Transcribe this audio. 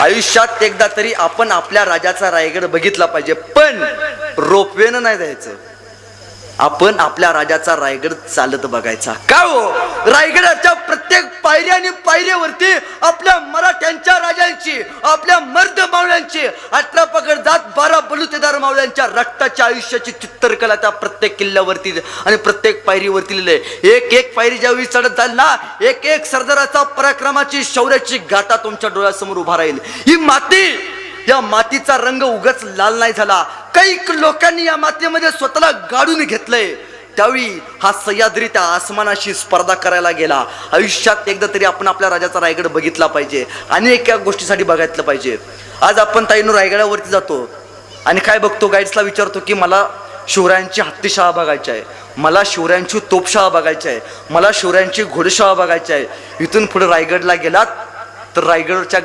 आयुष्यात एकदा तरी आपण आपल्या राजाचा रायगड बघितला पाहिजे पण रोपवेनं नाही जायचं. आपण आपल्या राजाचा रायगड चालत बघायचा. का हो? रायगडाच्या प्रत्येक पायऱ्या आणि पायऱ्यावरती आपल्या मराठ्यांच्या राजा आपल्या मर्द मावळ्यांचे अठरा पकड जात बारा बलुतेदार मावळ्यांच्या रक्ताच्या आयुष्याची चित्रकला त्या प्रत्येक किल्ल्यावरती आणि प्रत्येक पायरीवरती लिहिले एक एक पायरी ज्यावेळी चढत जाईल ना एक एक सरदाराचा पराक्रमाची शौर्याची गाथा तुमच्या डोळ्यासमोर उभा राहील. ही माती या मातीचा रंग उगाच लाल नाही झाला. कैक लोकांनी या मातीमध्ये स्वतःला गाडून घेतलंय. त्यावेळी हा सह्याद्री त्या आसमानाशी स्पर्धा करायला गेला. आयुष्यात एकदा तरी आपण आपल्या राजाचा रायगड बघितला पाहिजे. आणि एका गोष्टीसाठी बघितलं पाहिजे. आज आपण ताईनू रायगडावरती जातो. आणि काय बघतो? गाईड्सला विचारतो की मला शिवरायांची हत्तीशाळा बघायची आहे. मला शिवरायांची तोपशाळा बघायची आहे. मला शिवरायांची घोडशाळा बघायची आहे. इथून पुढे रायगडला गेलात तर रायगडच्या